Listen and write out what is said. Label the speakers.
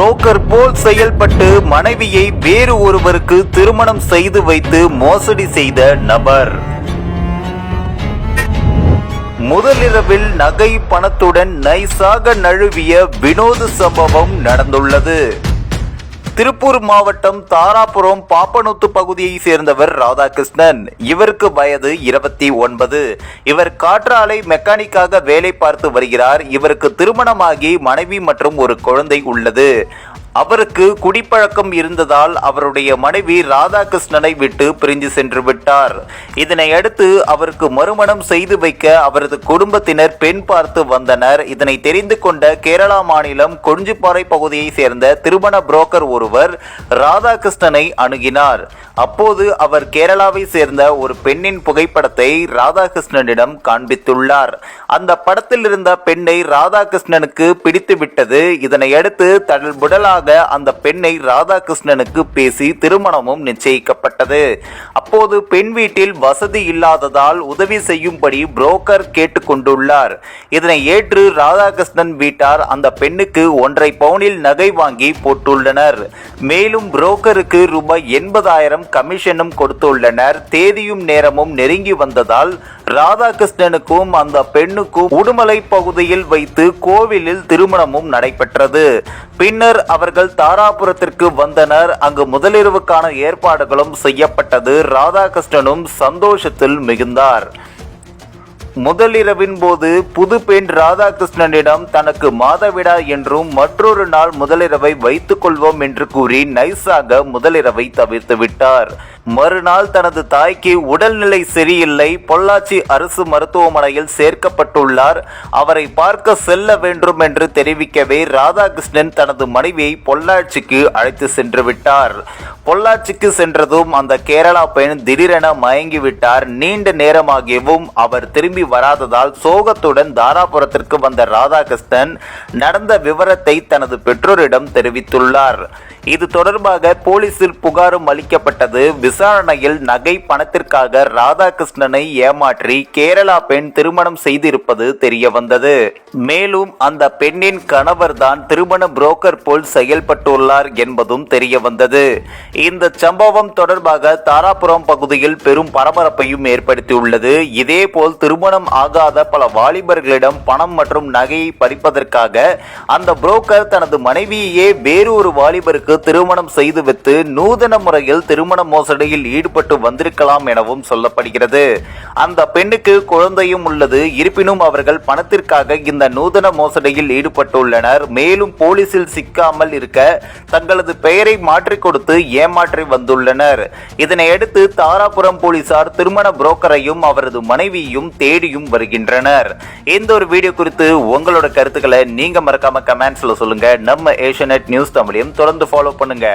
Speaker 1: Broker போல் செயல்பட்டு மனைவியை வேறு ஒருவருக்கு திருமணம் செய்து வைத்து மோசடி செய்த நபர். முதலிரவில் நகை பணத்துடன் நைசாக நழுவிய வினோத சம்பவம் நடந்துள்ளது. திருப்பூர் மாவட்டம் தாராபுரம் பாப்பனூத்து பகுதியை சேர்ந்தவர் ராதாகிருஷ்ணன். இவருக்கு வயது இருபத்தி ஒன்பது. இவர் காற்றாலை மெக்கானிக்காக வேலை பார்த்து வருகிறார். இவருக்கு திருமணமாகி மனைவி மற்றும் ஒரு குழந்தை உள்ளது. அவருக்கு குடிப்பழக்கம் இருந்ததால் அவருடைய மனைவி ராதாகிருஷ்ணனை விட்டு பிரிஞ்சு சென்று விட்டார். இதனை அடுத்து அவருக்கு மறுமணம் செய்து வைக்க அவரது குடும்பத்தினர் பெண் பார்த்து வந்தனர். இதனை தெரிந்து கொண்ட கேரளா மாநிலம் கொஞ்சிப்பாறை பகுதியை சேர்ந்த திருமண புரோக்கர் ஒருவர் ராதாகிருஷ்ணனை அணுகினார். அப்போது அவர் கேரளாவை சேர்ந்த ஒரு பெண்ணின் புகைப்படத்தை ராதாகிருஷ்ணனிடம் காண்பித்துள்ளார். அந்த படத்தில் இருந்த பெண்ணை ராதாகிருஷ்ணனுக்கு பிடித்துவிட்டது. இதனையடுத்து இதனை அடுத்து தடல்புடலாக அந்த பெண்ணை ராதாகிருஷ்ணனுக்கு பேசி திருமணமும் நிச்சயிக்கப்பட்டது. அப்போது பெண் வீட்டில் வசதி இல்லாததால் உதவி செய்யும்படி புரோக்கர் கேட்டுக்கொண்டுள்ளார். இதனை ஏற்று ராதாகிருஷ்ணன் வீட்டார் அந்த பெண்ணுக்கு ஒன்றை பவுனில் நகை வாங்கி போட்டுள்ளனர். மேலும் புரோக்கருக்கு ரூபாய் எண்பதாயிரம் கமிஷனும் கொடுத்துள்ளனர். தேதியும் நேரமும் நெருங்கி வந்ததால் ராதாகிருஷ்ணனுக்கும் அந்த பெண்ணுக்கும் உடுமலை பகுதியில் வைத்து கோவிலில் திருமணமும் நடைபெற்றது. பின்னர் அவர்கள் தாராபுரத்திற்கு வந்தனர். அங்கு முதலிரவுக்கான ஏற்பாடுகளும் செய்யப்பட்டது. ராதாகிருஷ்ணனும் சந்தோஷத்தில் மிகுந்தார். முதலிரவின் போது புது பெண் ராதாகிருஷ்ணனிடம் தனக்கு மாதவிடா என்றும் மற்றொரு நாள் முதலிரவை வைத்துக் கொள்வோம் என்று கூறி நைஸாக முதலிரவை தவிர்த்து விட்டார். மறுநாள் தனது தாய்க்கு உடல்நிலை சரியில்லை. பொள்ளாச்சி அரசு மருத்துவமனையில் சேர்க்கப்பட்டுள்ளார். அவரை பார்க்க செல்ல வேண்டும் என்று தெரிவிக்கவே ராதாகிருஷ்ணன் தனது மனைவியை பொள்ளாச்சிக்கு அழைத்து சென்று விட்டார். பொள்ளாச்சிக்கு சென்றதும் அந்த கேரளா பெண் திடீரென மயங்கி விட்டார் நீண்ட நேரமாகியவும் அவர் திரும்பி வராததால் சோகத்துடன் தாராபுரத்திற்கு வந்த ராதாகிருஷ்ணன் நடந்த விவரத்தை தனது பெற்றோரிடம் தெரிவித்துள்ளார். இது தொடர்பாக போலீசில் புகாரும் அளிக்கப்பட்டது. விசாரணையில் நகை பணத்திற்காக ராதாகிருஷ்ணனை ஏமாற்றி கேரளா பெண் திருமணம் செய்திருப்பது தெரிய வந்தது மேலும் அந்த பெண்ணின் கணவர்தான் திருமண புரோக்கர் போல் செயல்பட்டுள்ளார் என்பதும் தெரிய வந்தது இந்த சம்பவம் தொடர்பாக தாராபுரம் பகுதியில் பெரும் பரபரப்பையும் ஏற்படுத்தியுள்ளது. இதேபோல் திருமணம் ஆகாத பல வாலிபர்களிடம் பணம் மற்றும் நகையை பறிப்பதற்காக அந்த புரோக்கர் தனது மனைவியையே வேறு ஒரு வாலிபருக்கு திருமணம் செய்து வைத்து நூதன முறையில் திருமண மோசடியில் ஈடுபட்டு வந்திருக்கலாம் எனவும் சொல்லப்படுகிறது. அந்த பெண்ணுக்கு குழந்தையும் உள்ளது. இருப்பினும் அவர்கள் பணத்திற்காக இந்த நூதன மோசடியில் ஈடுபட்டுள்ளனர். மேலும் போலீசில் சிக்காமல் இருக்க தங்களது பெயரை மாற்றிக் கொடுத்து ஏமாற்றி வந்துள்ளனர். இதனையடுத்து தாராபுரம் போலீசார் திருமண புரோக்கரையும் அவரது மனைவியையும் தேடியும் வருகின்றனர். இந்த ஒரு வீடியோ குறித்து உங்களோட கருத்துக்களை நீங்க மறக்காம கமெண்ட்ஸ்ல சொல்லுங்க. நம்ம ஏஷியநெட் நியூஸ் தமிழையும் தொடர்ந்து ஃபாலோ பண்ணுங்க.